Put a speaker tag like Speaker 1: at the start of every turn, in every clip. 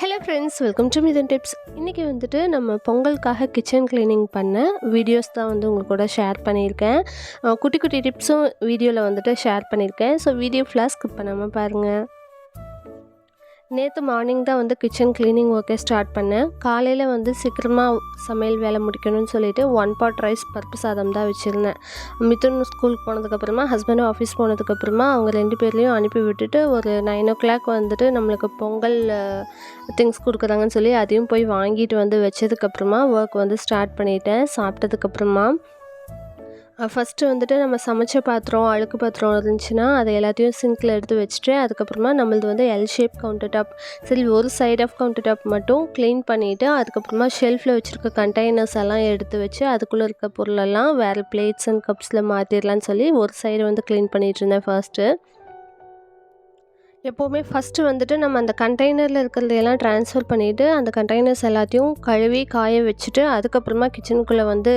Speaker 1: Hello friends welcome to Mithan tips இன்றைக்கி வந்துட்டு நம்ம பொங்கலுக்காக கிச்சன் க்ளீனிங் பண்ண வீடியோஸ் தான் வந்து உங்கள் கூட ஷேர் பண்ணியிருக்கேன். குட்டி குட்டி டிப்ஸும் வீடியோவில் வந்துட்டு ஷேர் பண்ணியிருக்கேன். ஸோ வீடியோ ஃபுல்லாக ஸ்கிப் பண்ணாமல் பாருங்கள் நேற்று மார்னிங் தான் வந்து கிச்சன் க்ளீனிங் ஒர்க்கே ஸ்டார்ட் பண்ணேன். காலையில் வந்து சீக்கிரமாக சமையல் வேலை முடிக்கணும்னு சொல்லிட்டு ஒன் பாட் ரைஸ் பருப்பு சாதம் தான் வச்சுருந்தேன். மிதுன் ஸ்கூலுக்கு போனதுக்கப்புறமா ஹஸ்பண்டும் ஆஃபீஸ் போனதுக்கப்புறமா அவங்க ரெண்டு பேர்லேயும் அனுப்பி விட்டுட்டு ஒரு நைன் ஓ கிளாக் வந்துட்டு நம்மளுக்கு பொங்கல் திங்ஸ் கொடுக்குறாங்கன்னு சொல்லி அதையும் போய் வாங்கிட்டு வந்து வச்சதுக்கப்புறமா ஒர்க் வந்து ஸ்டார்ட் பண்ணிட்டேன். சாப்பிட்டதுக்கப்புறமா ஃபஸ்ட்டு வந்துட்டு நம்ம சமைச்ச பாத்திரம் அழுக்கு பாத்திரம் இருந்துச்சுன்னா அதை எல்லாத்தையும் சிங்கில் எடுத்து வச்சுட்டு அதுக்கப்புறமா நம்மளது வந்து எல் ஷேப் கவுண்டர் டாப் சரி ஒரு சைட் ஆஃப் கவுண்டர் டாப் மட்டும் க்ளீன் பண்ணிவிட்டு அதுக்கப்புறமா ஷெல்ஃபில் வச்சுருக்க கண்டெய்னர்ஸ் எல்லாம் எடுத்து வச்சு அதுக்குள்ளே இருக்க பொருளெல்லாம் வேறு பிளேட்ஸ் அண்ட் கப்ஸில் மாற்றிடலான்னு சொல்லி ஒரு சைடு வந்து க்ளீன் பண்ணிகிட்டு இருந்தேன் ஃபர்ஸ்ட்டு எப்போவுமே ஃபஸ்ட்டு வந்துட்டு நம்ம அந்த கண்டெய்னரில் இருக்கிறதையெல்லாம் ட்ரான்ஸ்ஃபர் பண்ணிவிட்டு அந்த கண்டெய்னர்ஸ் எல்லாத்தையும் கழுவி காய வச்சுட்டு அதுக்கப்புறமா கிச்சனுக்குள்ளே வந்து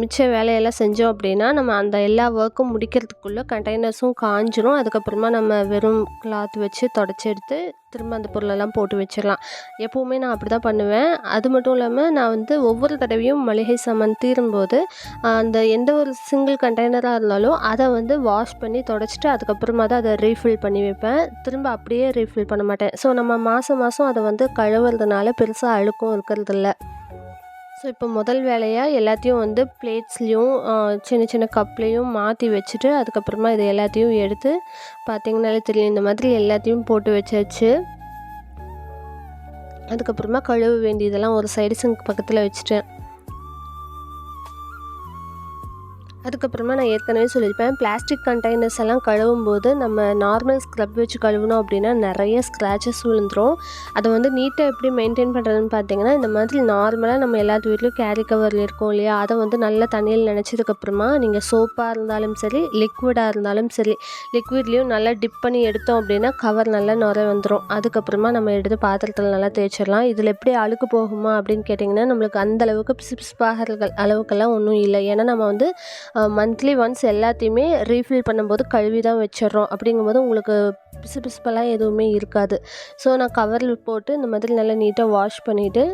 Speaker 1: மிச்ச வேலையெல்லாம் செஞ்சோம் அப்படின்னா நம்ம அந்த எல்லா ஒர்க்கும் முடிக்கிறதுக்குள்ளே கண்டெய்னர்ஸும் காஞ்சிரும். அதுக்கப்புறமா நம்ம வெறும் கிளாத் வச்சு தொடச்சி எடுத்து திரும்ப அந்த பொருளெல்லாம் போட்டு வச்சிடலாம். எப்போவுமே நான் அப்படி தான் பண்ணுவேன். அது மட்டும் இல்லாமல் நான் வந்து ஒவ்வொரு தடவையும் மளிகை சாமான் தீரும்போது அந்த எந்த ஒரு சிங்கிள் கண்டெய்னராக இருந்தாலும் அதை வந்து வாஷ் பண்ணி தொடச்சிட்டு அதுக்கப்புறமா தான் அதை ரீஃபில் பண்ணி வைப்பேன். திரும்ப அப்படியே ரீஃபில் பண்ண மாட்டேன். ஸோ நம்ம மாதம் மாதம் அதை வந்து கழுவுறதுனால பெருசாக அழுக்கும் இருக்கிறதில்ல ஸோ இப்போ முதல் வேலையாக எல்லாத்தையும் வந்து பிளேட்ஸ்லேயும் சின்ன சின்ன கப்லேயும் மாற்றி வச்சுட்டு அதுக்கப்புறமா இது எல்லாத்தையும் எடுத்து பார்த்திங்கனாலே தெரியும் இந்த மாதிரி எல்லாத்தையும் போட்டு வச்சாச்சு. அதுக்கப்புறமா கழுவ வேண்டியதெல்லாம் ஒரு சைடு சிங்க் பக்கத்தில் வச்சுட்டேன். அதுக்கப்புறமா நான் ஏற்கனவே சொல்லியிருப்பேன் பிளாஸ்டிக் கண்டெய்னர்ஸ் எல்லாம் கழுவும் போது நம்ம நார்மல் ஸ்க்ரப் வச்சு கழுவினோம் அப்படின்னா நிறைய ஸ்க்ராச்சஸ் விழுந்துரும். அதை வந்து நீட்டாக எப்படி மெயின்டைன் பண்ணுறதுன்னு பார்த்தீங்கன்னா இந்த மாதிரி நார்மலாக நம்ம எல்லாத்து வீட்லேயும் கேரி கவரில் இருக்கும் இல்லையா? அதை வந்து நல்லா தண்ணியில் நினச்சதுக்கப்புறமா நீங்கள் சோப்பாக இருந்தாலும் சரி லிக்விடாக இருந்தாலும் சரி லிக்விட்லேயும் நல்லா டிப் பண்ணி எடுத்தோம் அப்படின்னா கவர் நல்லா நுர வந்துடும் அதுக்கப்புறமா நம்ம எடுத்து பாத்திரத்தில் நல்லா தேய்ச்சிடலாம். இதில் எப்படி அழுக்கு போகுமா அப்படின்னு கேட்டிங்கன்னா நம்மளுக்கு அந்த அளவுக்கு பிசு பிசுப்பாகிறர்கள் அளவுக்கெல்லாம் ஒன்றும் இல்லை. ஏன்னா நம்ம வந்து மந்த்லி ஒன்ஸ் எல்லாத்தையுமே ரீஃபில் பண்ணும்போது கழுவி தான் வச்சிடுறோம். அப்படிங்கும்போது உங்களுக்கு பிசு பிசுப்பெல்லாம் எதுவுமே இருக்காது. ஸோ நான் கவரில் போட்டு இந்த மாதிரி நல்லா நீட்டாக வாஷ் பண்ணிவிட்டு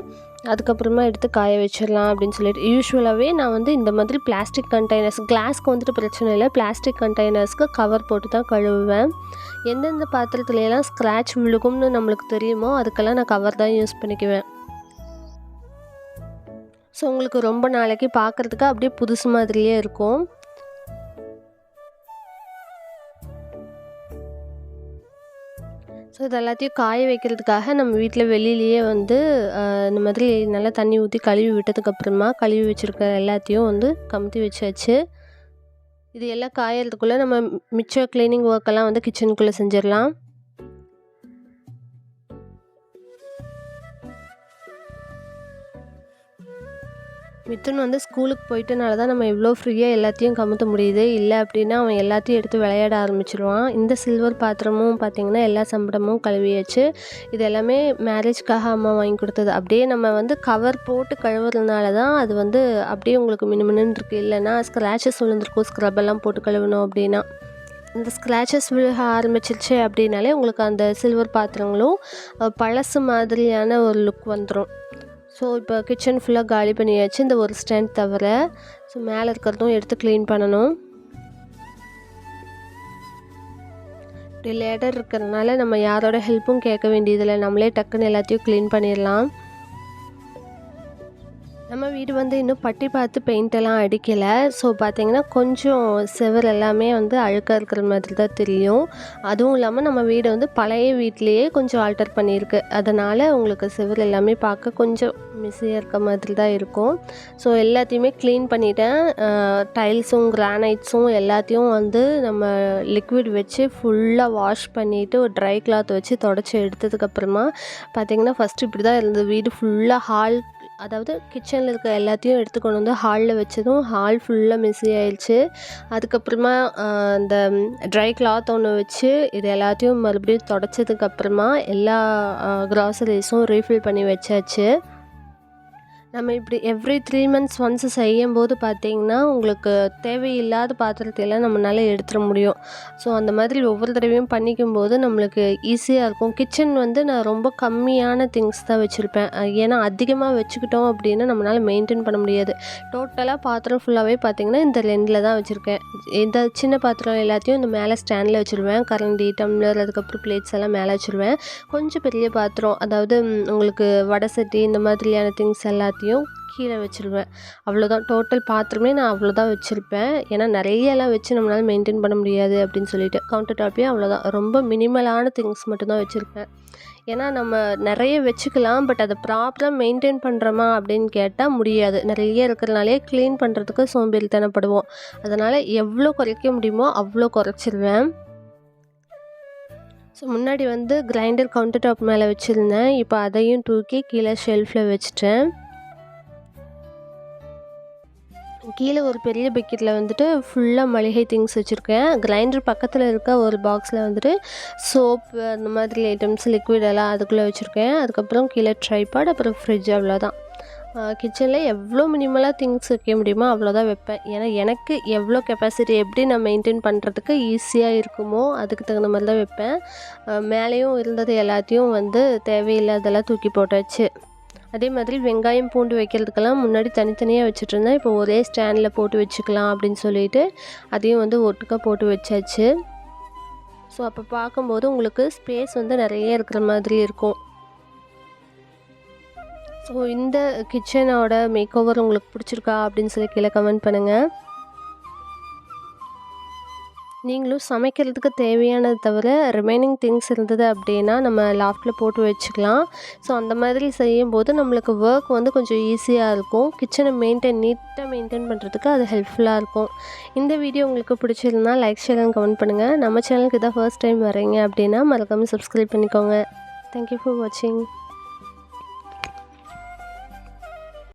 Speaker 1: அதுக்கப்புறமா எடுத்து காய வச்சிடலாம் அப்படின்னு சொல்லிட்டு. யூஸ்வலாகவே நான் வந்து இந்த மாதிரி பிளாஸ்டிக் கண்டெய்னர்ஸ் கிளாஸ்க்கு வந்துட்டு பிரச்சனை இல்லை. பிளாஸ்டிக் கண்டெய்னர்ஸ்க்கு கவர் போட்டு தான் கழுவுவேன். எந்தெந்த பாத்திரத்துலலாம் ஸ்க்ராட்ச் விழுகும்னு நம்மளுக்கு தெரியுமோ அதுக்கெல்லாம் நான் கவர் தான் யூஸ் பண்ணிக்குவேன். ஸோ உங்களுக்கு ரொம்ப நாளைக்கு பார்க்குறதுக்கு அப்படியே புதுசு மாதிரியே இருக்கும். ஸோ இது எல்லாத்தையும் காய வைக்கிறதுக்காக நம்ம வீட்டில் வெளியிலேயே வந்து இந்த மாதிரி நல்லா தண்ணி ஊற்றி கழுவி விட்டதுக்கப்புறமா கழுவி வச்சுருக்க எல்லாத்தையும் வந்து கமுத்தி வச்சாச்சு. இது எல்லாம் காயறதுக்குள்ளே நம்ம மிச்ச க்ளீனிங் ஒர்க்கெல்லாம் வந்து கிச்சனுக்குள்ளே செஞ்சிடலாம். மிதுன் வந்து ஸ்கூலுக்கு போயிட்டனால தான் நம்ம இவ்வளோ ஃப்ரீயாக எல்லாத்தையும் கமுத்த முடியுது. இல்லை அப்படின்னா அவன் எல்லாத்தையும் எடுத்து விளையாட ஆரம்பிச்சிருவான். இந்த சில்வர் பாத்திரமும் பார்த்திங்கன்னா எல்லா சம்பளமும் கழுவியாச்சு. இது எல்லாமே மேரேஜ்க்காக அம்மா வாங்கி கொடுத்தது. அப்படியே நம்ம வந்து கவர் போட்டு கழுவுறதுனால தான் அது வந்து அப்படியே உங்களுக்கு மினுமினுன்னு இருக்குது இல்லைன்னா ஸ்க்ராச்சஸ் விழுந்திருக்கும். ஸ்க்ரப் எல்லாம் போட்டு கழுவணும் அப்படின்னா. இந்த ஸ்க்ராச்சஸ் விழுக ஆரம்பிச்சிருச்சு அப்படின்னாலே உங்களுக்கு அந்த சில்வர் பாத்திரங்களும் பழசு மாதிரியான ஒரு லுக் வந்துடும் ஸோ இப்போ கிச்சன் ஃபுல்லாக காலி பண்ணியாச்சு. இந்த ஒரு ஸ்டாண்ட் தவிர ஸோ மேலே இருக்கிறதும் எடுத்து க்ளீன் பண்ணணும். இப்படி லேடர் இருக்கிறதுனால நம்ம யாரோட ஹெல்ப்பும் கேட்க வேண்டியதில்லை. நம்மளே டக்குன்னு எல்லாத்தையும் க்ளீன் பண்ணிடலாம். நம்ம வீடு வந்து இன்னும் பட்டி பார்த்து பெயிண்டெல்லாம் அடிக்கலை. ஸோ பார்த்தீங்கன்னா கொஞ்சம் செவர் எல்லாமே வந்து அழுக்காக இருக்கிற மாதிரி தான் தெரியும். அதுவும் இல்லாமல் நம்ம வீடு வந்து பழைய வீட்லேயே கொஞ்சம் ஆல்டர் பண்ணியிருக்கு. அதனால் உங்களுக்கு செவர் எல்லாமே பார்க்க கொஞ்சம் மிஸ்ஸியாக இருக்க மாதிரி தான் இருக்கும். ஸோ எல்லாத்தையுமே க்ளீன் பண்ணிட்டேன். டைல்ஸும் கிரானைட்ஸும் எல்லாத்தையும் வந்து நம்ம லிக்விட் வச்சு ஃபுல்லாக வாஷ் பண்ணிவிட்டு ஒரு ட்ரை கிளாத் வச்சு தொடச்சி எடுத்ததுக்கப்புறமா பார்த்திங்கன்னா ஃபஸ்ட்டு இப்படி தான் இருந்தது. வீடு ஃபுல்லாக ஹால் அதாவது கிச்சனில் இருக்க எல்லாத்தையும் எடுத்து கொண்டு வந்து ஹாலில் வச்சதும் ஹால் ஃபுல்லாக மிஸ்ஸி ஆயிடுச்சு. அதுக்கப்புறமா இந்த ட்ரை கிளாத் ஒன்று வச்சு இது எல்லாத்தையும் மறுபடியும் தொடச்சதுக்கப்புறமா எல்லா க்ராசரிஸும் ரீஃபில் பண்ணி வச்சாச்சு. நம்ம இப்படி எவ்ரி த்ரீ மந்த்ஸ் ஒன்ஸ் செய்யும்போது பார்த்திங்கன்னா உங்களுக்கு தேவையில்லாத பாத்திரத்தையெல்லாம் நம்மளால் எடுத்துட முடியும். ஸோ அந்த மாதிரி ஒவ்வொரு தடவையும் பண்ணிக்கும்போது நம்மளுக்கு ஈஸியாக இருக்கும். கிச்சன் வந்து நான் ரொம்ப கம்மியான திங்ஸ் தான் வச்சுருப்பேன். ஏன்னா அதிகமாக வச்சுக்கிட்டோம் அப்படின்னா நம்மளால் மெயின்டைன் பண்ண முடியாது. டோட்டலாக பாத்திரம் ஃபுல்லாகவே பார்த்திங்கன்னா இந்த ரெண்டில் தான் வச்சுருக்கேன். இந்த சின்ன பாத்திரம் எல்லாத்தையும் இந்த மேலே ஸ்டாண்டில் வச்சுருவேன். கரண்டி டம்ளர் அதுக்கப்புறம் பிளேட்ஸ் எல்லாம் மேலே வச்சுருவேன். கொஞ்சம் பெரிய பாத்திரம் அதாவது உங்களுக்கு வடை சட்டி இந்த மாதிரியான திங்ஸ் எல்லாத்தையும் கீழே வச்சுருவேன். அவ்வளோதான் டோட்டல் பாத்திரமே நான் அவ்வளோதான் வச்சுருப்பேன். ஏன்னா நிறையலாம் வச்சு நம்மளால் மெயின்டைன் பண்ண முடியாது அப்படின்னு சொல்லிட்டு கவுண்டர் டாப்பே அவ்வளோதான் ரொம்ப மினிமலான திங்ஸ் மட்டும்தான் வச்சுருப்பேன். ஏன்னா நம்ம நிறைய வச்சுக்கலாம் பட் அதை ப்ராப்பராக மெயின்டைன் பண்ணுறோமா அப்படின்னு கேட்டால் முடியாது. நிறைய இருக்கிறனாலே க்ளீன் பண்ணுறதுக்கு சோம்பேறித்தனப்படுவோம். அதனால் எவ்வளோ குறைக்க முடியுமோ அவ்வளோ குறைச்சிருவேன். ஸோ முன்னாடி வந்து கிரைண்டர் கவுண்டர் டாப் மேலே வச்சுருந்தேன். இப்போ அதையும் தூக்கி கீழே ஷெல்ஃபில் வச்சுட்டேன். கீழே ஒரு பெரிய பக்கெட்டில் வந்துட்டு ஃபுல்லாக மளிகை திங்ஸ் வச்சுருக்கேன். கிரைண்டர் பக்கத்தில் இருக்க ஒரு பாக்ஸில் வந்துட்டு சோப்பு அந்த மாதிரி ஐட்டம்ஸ் லிக்விட் எல்லாம் அதுக்குள்ளே வச்சுருக்கேன். அதுக்கப்புறம் கீழே ட்ரைபாட் அப்புறம் ஃப்ரிட்ஜ் அவ்வளோதான் கிச்சனில் எவ்வளோ மினிமலாக திங்ஸ் வைக்க முடியுமோ அவ்வளோதான் வைப்பேன். ஏன்னா எனக்கு எவ்வளோ கெப்பாசிட்டி எப்படி நான் மெயின்டைன் பண்ணுறதுக்கு ஈஸியாக இருக்குமோ அதுக்கு தகுந்த மாதிரி தான் வைப்பேன் மேலேயும் இருந்தது எல்லாத்தையும் வந்து தேவையில்லாதெல்லாம் தூக்கி போட்டாச்சு. அதே மாதிரி வெங்காயம் பூண்டு வைக்கிறதுக்கெல்லாம் முன்னாடி தனித்தனியாக வச்சுட்டு இருந்தேன் இப்போ ஒரே ஸ்டாண்டில் போட்டு வச்சுக்கலாம் அப்படின்னு சொல்லிட்டு அதையும் வந்து ஒட்டுக்கா போட்டு வச்சாச்சு. ஸோ அப்போ பார்க்கும்போது உங்களுக்கு ஸ்பேஸ் வந்து நிறைய இருக்கிற மாதிரி இருக்கும். ஸோ இந்த கிச்சனோட மேக் ஓவர் உங்களுக்கு பிடிச்சிருக்கா அப்படின்னு சொல்லி கீழே கமெண்ட் பண்ணுங்கள் நீங்களும் சமைக்கிறதுக்கு தேவையானது தவிர ரிமைனிங் திங்ஸ் இருந்தது அப்படின்னா நம்ம லாஃப்ட்டில் போட்டு வச்சுக்கலாம். ஸோ அந்த மாதிரி செய்யும்போது நம்மளுக்கு ஒர்க் வந்து கொஞ்சம் ஈஸியாக இருக்கும். கிச்சனை மெயின்டைன் நீட்டாக மெயின்டைன் பண்ணுறதுக்கு அது ஹெல்ப்ஃபுல்லாக இருக்கும். இந்த வீடியோ உங்களுக்கு பிடிச்சிருந்தா லைக் ஷேர் அண்ட் கமெண்ட் பண்ணுங்கள் நம்ம சேனலுக்கு இதான் ஃபர்ஸ்ட் டைம் வரீங்க அப்படின்னா மறக்காமல் சப்ஸ்கிரைப் பண்ணிக்கோங்க. தேங்க்யூ ஃபார் வாட்சிங்